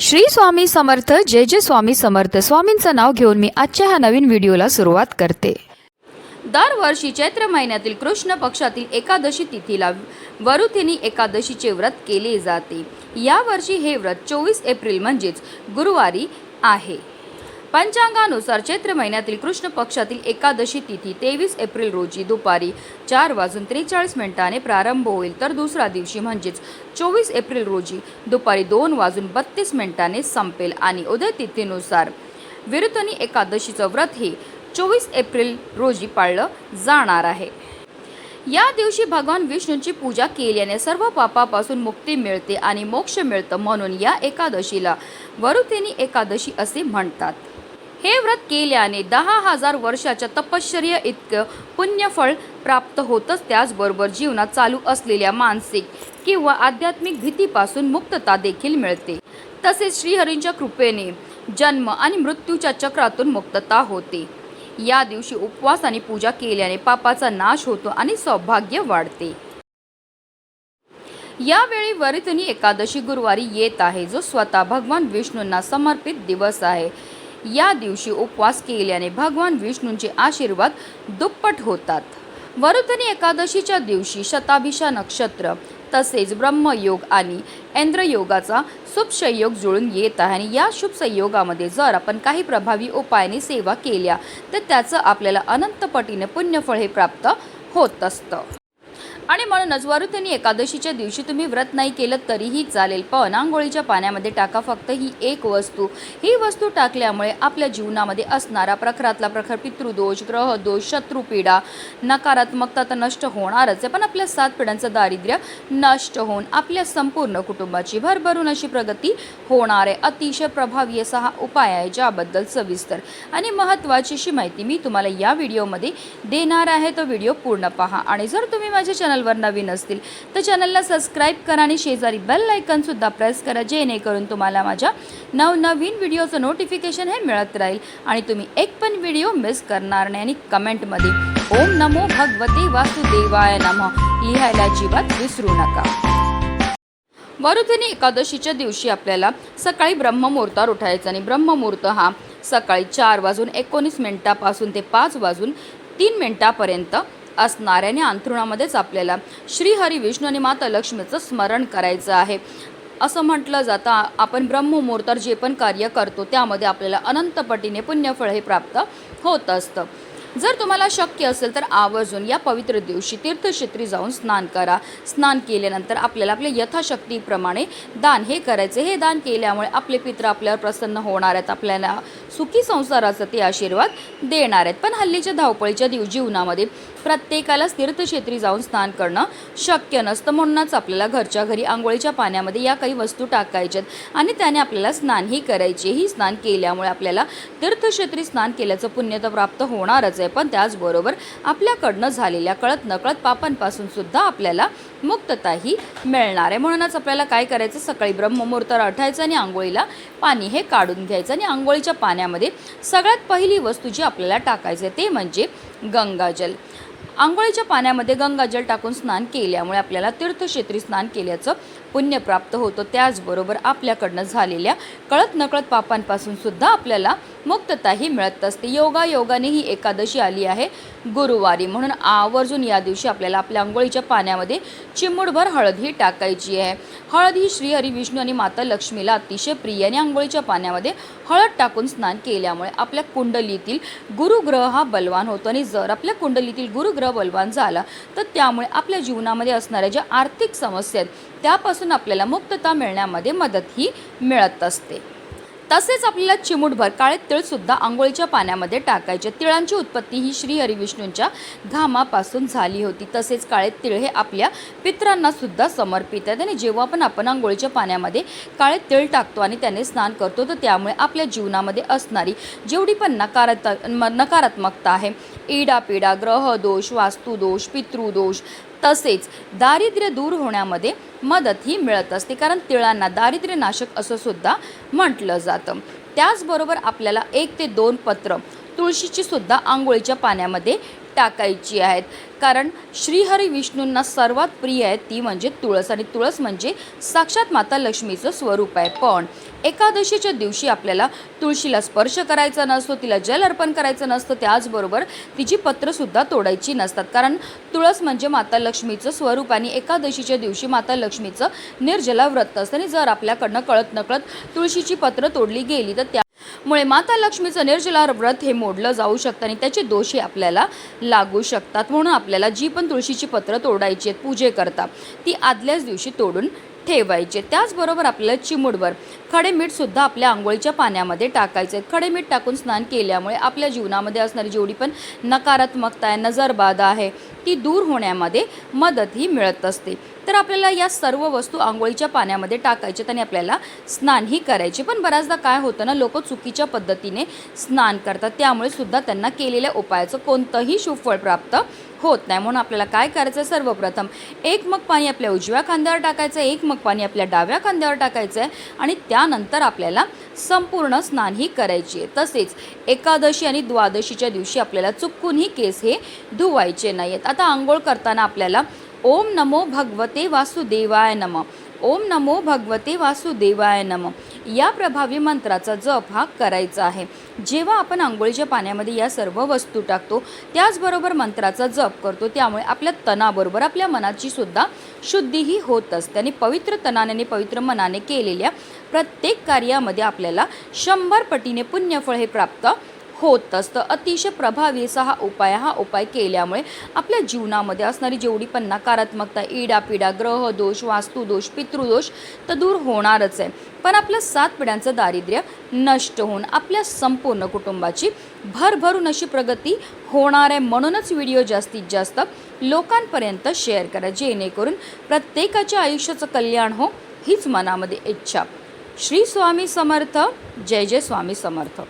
श्री स्वामी समर्थ जय जय स्वामी समर्थ. स्वामींचं नाव घेऊन मी आजच्या ह्या नवीन व्हिडिओला सुरुवात करते. दरवर्षी चैत्र महिन्यातील कृष्ण पक्षातील एकादशी तिथीला वरुथिनी एकादशीचे व्रत केले जाते. यावर्षी हे व्रत चोवीस एप्रिल म्हणजेच गुरुवारी आहे. पंचांगानुसार चैत्र महिन्यातील कृष्ण पक्षातील एकादशी तिथी तेवीस एप्रिल रोजी दुपारी चार वाजून त्रेचाळीस मिनिटाने प्रारंभ होईल. तर दुसऱ्या दिवशी म्हणजेच चोवीस एप्रिल रोजी दुपारी दोन वाजून बत्तीस मिनिटाने संपेल आणि उदय तिथीनुसार विरुतनी एकादशीचं व्रत हे चोवीस एप्रिल रोजी पाळलं जाणार आहे. या दिवशी भगवान विष्णूंची पूजा केल्याने सर्व पापापासून मुक्ती मिळते आणि मोक्ष मिळतं म्हणून या एकादशीला वरुतेनी एकादशी असे म्हणतात. हे व्रत केल्याने दहा हजार वर्षाच्या तपश्चर्य इतकं पुण्यफळ प्राप्त होतच त्याचबरोबर जीवनात चालू असलेल्या मानसिक किंवा आध्यात्मिक भीतीपासून मुक्तता देखील मिळते. तसेच श्रीहरींच्या कृपेने जन्म आणि मृत्यूच्या चक्रातून मुक्तता होते. या दिवशी उपवास आणि पूजा केल्याने पापाचा नाश होतो आणि सौभाग्य वाढते. यावेळी वरितनी एकादशी गुरुवारी येत आहे जो स्वतः भगवान विष्णूंना समर्पित दिवस आहे. या दिवशी उपवास केल्याने भगवान विष्णूंचे आशीर्वाद दुप्पट होतात. वरुधनी एकादशीच्या दिवशी शताभिषा नक्षत्र तसेच ब्रह्मयोग आणि इंद्रयोगाचा शुभ संयोग जुळून येत आहे आणि या शुभ संयोगामध्ये जर आपण काही प्रभावी उपायाने सेवा केल्या तर त्याचं आपल्याला अनंतपटीने पुण्यफळ हे प्राप्त होत असतं. आणि म्हणूनच वरुतनी एकादशीच्या दिवशी तुम्ही व्रत नाही केलं तरीही चालेल पण आंघोळीच्या पाण्यामध्ये टाका फक्त ही एक वस्तू. ही वस्तू टाकल्यामुळे आपल्या जीवनामध्ये असणारा प्रखरातला प्रखर पितृदोष ग्रहदोष शत्रुपीडा नकारात्मकता तर नष्ट होणारच आहे पण आपल्या सात पिढ्यांचं दारिद्र्य नष्ट होऊन आपल्या संपूर्ण कुटुंबाची भरभरून अशी प्रगती होणार आहे. अतिशय प्रभावी असा हा उपाय आहे ज्याबद्दल सविस्तर आणि महत्त्वाची अशी माहिती मी तुम्हाला या व्हिडिओमध्ये देणार आहे. तो व्हिडिओ पूर्ण पहा आणि जर तुम्ही माझ्या चॅनलवर नवीन असतील तर चॅनलला सबस्क्राईब करा आणि शेजारी बेल आयकनसुद्धा प्रेस करा जेणेकरून तुम्हाला माझ्या नवनवीन व्हिडिओचं नोटिफिकेशन हे मिळत राहील. आणि तुम्ही एक पण व्हिडिओ मिस करणार नाही. आणि कमेंटमध्ये ओम नमो भगवते वासुदेवाय नमः लिहायला अजिबात विसरू नका. वरुथिनी एकादशीच्या दिवशी आपल्याला सकाळी ब्रह्ममुहूर्तावर उठायचं आणि ब्रह्ममुहूर्त हा सकाळी चार वाजून एकोणीस मिनिटापासून ते पाच वाजून तीन मिनिटापर्यंत असणाऱ्याने अंथरुणामध्येच आपल्याला श्रीहरी विष्णू आणि माता लक्ष्मीचं स्मरण करायचं आहे. असं म्हटलं जातं आपण ब्रह्ममुहूर्तावर जे पण कार्य करतो त्यामध्ये आपल्याला अनंतपटीने पुण्यफळ हे प्राप्त होत असतं. जर तुम्हाला शक्य असेल तर आवर्जून या पवित्र दिवशी तीर्थक्षेत्री जाऊन स्नान करा. स्नान केल्यानंतर आपल्याला आपल्या यथाशक्तीप्रमाणे दान हे करायचे. हे दान केल्यामुळे आपले पित्र आपल्यावर प्रसन्न होणार आहेत आपल्याला सुखी संसाराचा ते आशीर्वाद देणार आहेत. पण हल्लीच्या धावपळीच्या दिव जीवनामध्ये प्रत्येकालाच तीर्थक्षेत्री जाऊन स्नान करणं शक्य नसतं. म्हणूनच आपल्याला घरच्या घरी आंघोळीच्या पाण्यामध्ये या काही वस्तू टाकायच्यात आणि त्याने आपल्याला स्नानही करायचे ही स्नान केल्यामुळे आपल्याला तीर्थक्षेत्री स्नान केल्याचं पुण्य तर प्राप्त होणारच आहे. पण त्याचबरोबर आपल्याकडनं झालेल्या कळत नकळत पापांपासून सुद्धा आपल्याला मुक्तताही मिळणार आहे. म्हणूनच आपल्याला काय करायचं? सकाळी ब्रह्ममुहूर्त उठायचं आणि आंघोळीला पाणी हे काढून घ्यायचं आणि आंघोळीच्या पाण्यामध्ये सगळ्यात पहिली वस्तू जी आपल्याला टाकायचं आहे ते म्हणजे गंगाजल. आंघोळीच्या पाण्यामध्ये गंगाजल टाकून स्नान केल्यामुळे आपल्याला तीर्थक्षेत्री स्नान केल्याचं पुण्य प्राप्त होतं त्याचबरोबर आपल्याकडनं झालेल्या कळत नकळत पापांपासून सुद्धा आपल्याला मुक्तताही मिळत असते. योगा योगाने ही एकादशी आली आहे. गुरुवारी म्हणून आवर्जून या दिवशी आपल्याला आपल्या आंघोळीच्या पाण्यामध्ये चिमुडभर हळद ही टाकायची आहे. हळद ही श्रीहरी विष्णू आणि माता लक्ष्मीला अतिशय प्रिय आणि आंघोळीच्या पाण्यामध्ये हळद टाकून स्नान केल्यामुळे आपल्या कुंडलीतील गुरुग्रह हा बलवान होतो आणि जर आपल्या कुंडलीतील गुरुग्रह बलवान झाला तर त्यामुळे आपल्या जीवनामध्ये असणाऱ्या ज्या आर्थिक समस्या आहेत त्यापासून आपल्याला मुक्तता मिळण्यामध्ये मदतही मिळत असते. तसेच आपल्याला चिमूटभर काळे तिळसुद्धा आंघोळीच्या पाण्यामध्ये टाकायचे. तिळांची उत्पत्ती ही श्री हरिविष्णूंच्या घामापासून झाली होती. तसेच काळे तिळ हे आपल्या पित्रांनासुद्धा समर्पित आहेत आणि जेव्हा पण आपण आंघोळीच्या पाण्यामध्ये काळे तिळ टाकतो आणि त्याने स्नान करतो तर त्यामुळे आपल्या जीवनामध्ये असणारी जेवढी पण नकारात नकारात्मकता आहे इडापिडा ग्रहदोष वास्तुदोष पितृदोष तसेच दारिद्र्य दूर होण्यामध्ये मदत ही मिळत असते. कारण तिळांना दारिद्र्य नाशक असं सुद्धा म्हटलं जातं. त्याचबरोबर आपल्याला एक ते दोन पत्र तुळशीची सुद्धा आंघोळीच्या पाण्यामध्ये टाकायची आहेत. कारण श्रीहरी विष्णूंना सर्वात प्रिय आहे ती म्हणजे तुळस आणि तुळस म्हणजे साक्षात माता लक्ष्मीचं स्वरूप आहे. पण एकादशीच्या दिवशी आपल्याला तुळशीला स्पर्श करायचा नसतो तिला जल अर्पण करायचं नसतं त्याचबरोबर तिची पत्रसुद्धा तोडायची नसतात. कारण तुळस म्हणजे माता लक्ष्मीचं स्वरूप आणि एकादशीच्या दिवशी माता लक्ष्मीचं निर्जला व्रत असतं. आणि जर आपल्याकडनं कळत नकळत तुळशीची पत्र तोडली गेली तर त्या मुळे माता लक्ष्मीचं निर्जला व्रत हे मोडलं जाऊ शकतं आणि त्याचे दोषही आपल्याला लागू शकतात. म्हणून आपल्याला जी पण तुळशीची पत्र तोडायची आहेत पूजे करता ती आदल्याच दिवशी तोडून ठेवायचे त्याचबरोबर आपल्याला चिमुडवर खडे मीठसुद्धा आपल्या आंघोळीच्या पाण्यामध्ये टाकायचे खडे मीठ टाकून स्नान केल्यामुळे आपल्या जीवनामध्ये असणारी जेवढी पण नकारात्मकता आहे नजरबाधा आहे ती दूर होण्यामध्ये मदतही मिळत असते. तर आपल्याला या सर्व वस्तू आंघोळीच्या पाण्यामध्ये टाकायचे आणि आपल्याला स्नानही करायचे. पण बऱ्याचदा काय होतं ना लोक चुकीच्या पद्धतीने स्नान करतात. त्यामुळे सुद्धा त्यांना केलेल्या उपायाचं कोणतंही शुभफळ प्राप्त होत नाही. म्हणून आपल्याला काय करायचं आहे सर्वप्रथम एक मग पाणी आपल्या उजव्या खांद्यावर टाकायचं आहे एक मग पाणी आपल्या डाव्या खांद्यावर टाकायचं आहे आणि त्यानंतर आपल्याला संपूर्ण स्नानही करायची आहे. तसेच एकादशी आणि द्वादशीच्या दिवशी आपल्याला चुकूनही केस हे धुवायचे नाही आहेत आता आंघोळ करताना आपल्याला ओम नमो भगवते वासुदेवाय नम. ओम नमो भगवते वासुदेवाय नम. या प्रभावी मंत्राचा जप हा करायचा आहे. जेव्हा आपण आंघोळीच्या पाण्यामध्ये या सर्व वस्तू टाकतो त्याचबरोबर मंत्राचा जप करतो त्यामुळे आपल्या तणाबरोबर आपल्या मनाची सुद्धा शुद्धीही होत असते. आणि पवित्र तणाने आणि पवित्र मनाने केलेल्या प्रत्येक कार्यामध्ये आपल्याला शंभर पटीने पुण्यफळ हे प्राप्त होत असतं. अतिशय प्रभावी असा हा उपाय हा उपाय केल्यामुळे आपल्या जीवनामध्ये असणारी जेवढी पण नकारात्मकता इडापिडा ग्रहदोष वास्तुदोष पितृदोष तर दूर होणारच आहे. पण आपलं सात पिढ्यांचं दारिद्र्य नष्ट होऊन आपल्या संपूर्ण कुटुंबाची भरभरून अशी प्रगती होणार आहे म्हणूनच व्हिडिओ जास्तीत जास्त लोकांपर्यंत शेअर करा. जेणेकरून प्रत्येकाच्या आयुष्याचं कल्याण हो हीच मनामध्ये इच्छा. श्री स्वामी समर्थ. जय जय स्वामी समर्थ.